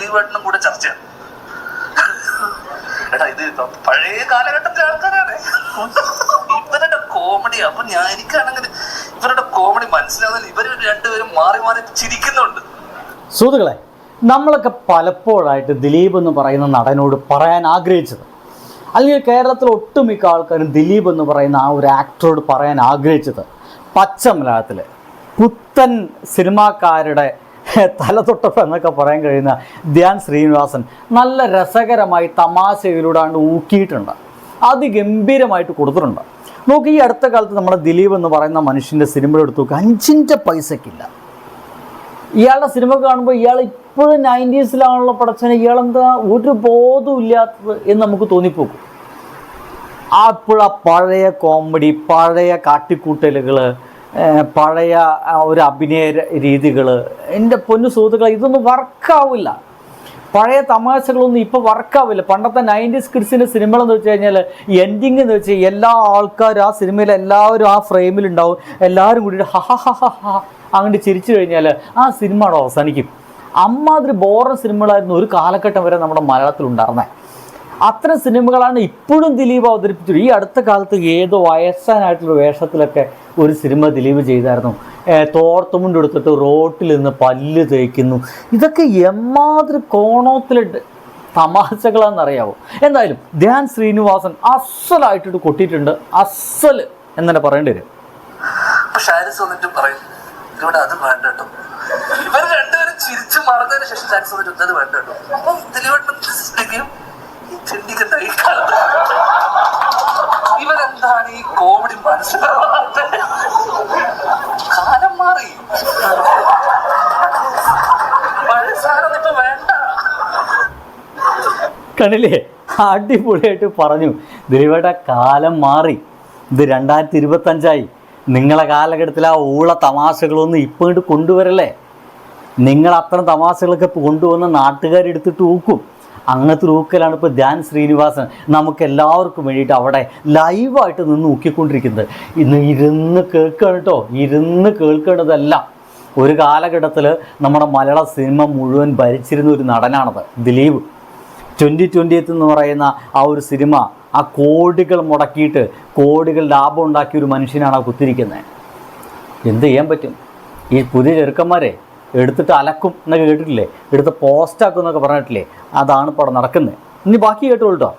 ദിലീപേട്ടനും കൂടെ ചർച്ചയാണ് എടാ ഇത് പഴയ കാലഘട്ടത്തിലെ ആൾക്കാരാണ്. ഇവരുടെ കോമഡി അപ്പൊ ഞാൻ എനിക്കാണെങ്കിൽ ഇവരുടെ കോമഡി മനസ്സിലാവുന്നില്ല. ഇവർ രണ്ടുപേരും മാറി മാറി ചിരിക്കുന്നുണ്ട്. സുഹൃത്തുക്കളെ നമ്മളൊക്കെ പലപ്പോഴായിട്ട് ദിലീപ് എന്ന് പറയുന്ന നടനോട് പറയാൻ ആഗ്രഹിച്ചത്. അല്ലെങ്കിൽ കേരളത്തിൽ ഒട്ടുമിക്ക ആൾക്കാരും ദിലീപ് എന്ന് പറയുന്ന ആ ഒരു ആക്ടറോട് പറയാൻ ആഗ്രഹിച്ചത്. പച്ച മലയാളത്തിൽ പുത്തൻ സിനിമാക്കാരുടെ തലതൊട്ടപ്പ് എന്നൊക്കെ പറയാൻ കഴിയുന്ന ധ്യാൻ ശ്രീനിവാസൻ നല്ല രസകരമായി തമാശയിലൂടാണ്ട് ഊക്കിയിട്ടുണ്ട്. അതിഗംഭീരമായിട്ട് കൊടുത്തിട്ടുണ്ട്. നോക്ക് ഈ അടുത്ത കാലത്ത് നമ്മുടെ ദിലീപ് എന്ന് പറയുന്ന മനുഷ്യന്റെ സിനിമ എടുത്ത് നോക്കുക അഞ്ചിന്റെ പൈസക്കില്ല. ഇയാളുടെ സിനിമ കാണുമ്പോൾ ഇയാൾ ഇപ്പോഴും നയന്റീസിലാണുള്ള പടച്ചനെ ഇയാളെന്താ ഒരു ബോധമില്ലാത്തത് എന്ന് നമുക്ക് തോന്നിപ്പോകും. അപ്പോഴാ പഴയ കോമഡി പഴയ കാട്ടിക്കൂട്ടലുകൾ പഴയ ഒരു അഭിനയ രീതികൾ എന്റെ പൊന്നു സുഹൃത്തുക്കളെ ഇതൊന്നും വർക്കാവില്ല. പഴയ തമാശകളൊന്നും ഇപ്പോൾ വർക്കാവില്ല. പണ്ടത്തെ നയന്റീസ് കിഡ്സിന്റെ സിനിമകളെന്ന് വെച്ച് കഴിഞ്ഞാൽ എൻഡിങ് എന്ന് വെച്ചാൽ എല്ലാ ആൾക്കാരും ആ സിനിമയിൽ എല്ലാവരും ആ ഫ്രെയിമിലുണ്ടാവും. എല്ലാവരും കൂടി ഹ ഹ ഹ അങ്ങോട്ട് ചിരിച്ചു കഴിഞ്ഞാൽ ആ സിനിമ അവിടെ അവസാനിക്കും. അമ്മാതിരി ബോറ സിനിമകളായിരുന്നു ഒരു കാലഘട്ടം വരെ നമ്മുടെ മലയാളത്തിൽ ഉണ്ടായിരുന്നത് അത്തരം സിനിമകളാണ് ഇപ്പോഴും ദിലീപ് അവതരിപ്പിച്ചത്. ഈ അടുത്ത കാലത്ത് ഏതോ വയസ്സാനായിട്ടുള്ള വേഷത്തിലൊക്കെ ഒരു സിനിമ ദിലീപ് ചെയ്തായിരുന്നു. തോർത്തുമുണ്ട് എടുത്തിട്ട് റോട്ടിൽ നിന്ന് പല്ല് തേക്കുന്നു. ഇതൊക്കെ എമ്മാതിരി കോണത്തിലിട്ട് തമാശകളാണെന്നറിയാവോ? എന്തായാലും ധ്യാൻ ശ്രീനിവാസൻ അസലായിട്ടിട്ട് കൊട്ടിയിട്ടുണ്ട്. അസൽ എന്ന് തന്നെ പറയേണ്ടി വരും. അത് ഇവർ രണ്ടുപേരും ചിരിച്ചു മറന്നതിന് ശേഷം ഷാരിസ് വന്നിട്ട് അത് വേണ്ട കേട്ടോ. അപ്പം ദിലീപേട്ടനും ചെണ്ടിക്കണ്ട ഈ ഇവരെന്താണ് ഈ കോമഡി മനസ്സിലാവാത്ത കാലം മാറി? പഴയ കണ്ടില്ലേ അടിപൊളിയായിട്ട് പറഞ്ഞു. ദിലീപേട്ട കാലം മാറി. ഇത് രണ്ടായിരത്തി ഇരുപത്തഞ്ചായി നിങ്ങളെ കാലഘട്ടത്തിൽ ആ ഊള തമാശകളൊന്നും ഇങ്ങോട്ട് കൊണ്ടുവരല്ലേ? നിങ്ങൾ അത്തരം തമാശകളൊക്കെ കൊണ്ടുവന്ന് നാട്ടുകാരെടുത്തിട്ട് ഊക്കും. അങ്ങനത്തെ ഒരു ഊക്കലാണ് ഇപ്പോൾ ധ്യാൻ ശ്രീനിവാസൻ. നമുക്ക് എല്ലാവർക്കും വേണ്ടിയിട്ട് അവിടെ ലൈവായിട്ട് നിന്ന് നോക്കിക്കൊണ്ടിരിക്കുന്നത്. ഇന്ന് ഇരുന്ന് കേൾക്കുകയാണ് കേട്ടോ. ഇരുന്ന് കേൾക്കേണ്ടതല്ല. ഒരു കാലഘട്ടത്തിൽ നമ്മുടെ മലയാള സിനിമ മുഴുവൻ ഭരിച്ചിരുന്ന ഒരു നടനാണത് ദിലീപ്. ട്വന്റി എത്ത് എന്ന് പറയുന്ന ആ ഒരു സിനിമ ആ കോടികൾ മുടക്കിയിട്ട് കോടികൾ ലാഭം ഉണ്ടാക്കിയ ഒരു മനുഷ്യനാണ് ആ കുത്തിരിക്കുന്നത്. എന്ത് ചെയ്യാൻ പറ്റും? ഈ പുതിയ ചെറുക്കന്മാരെ എടുത്തിട്ട് അലക്കും എന്നൊക്കെ കേട്ടിട്ടില്ലേ? എടുത്ത് പോസ്റ്റാക്കും എന്നൊക്കെ പറഞ്ഞിട്ടില്ലേ? അതാണ് ഇപ്പോൾ അവിടെ നടക്കുന്നത് ഇനി ബാക്കി കേട്ടോളൂ കേട്ടോ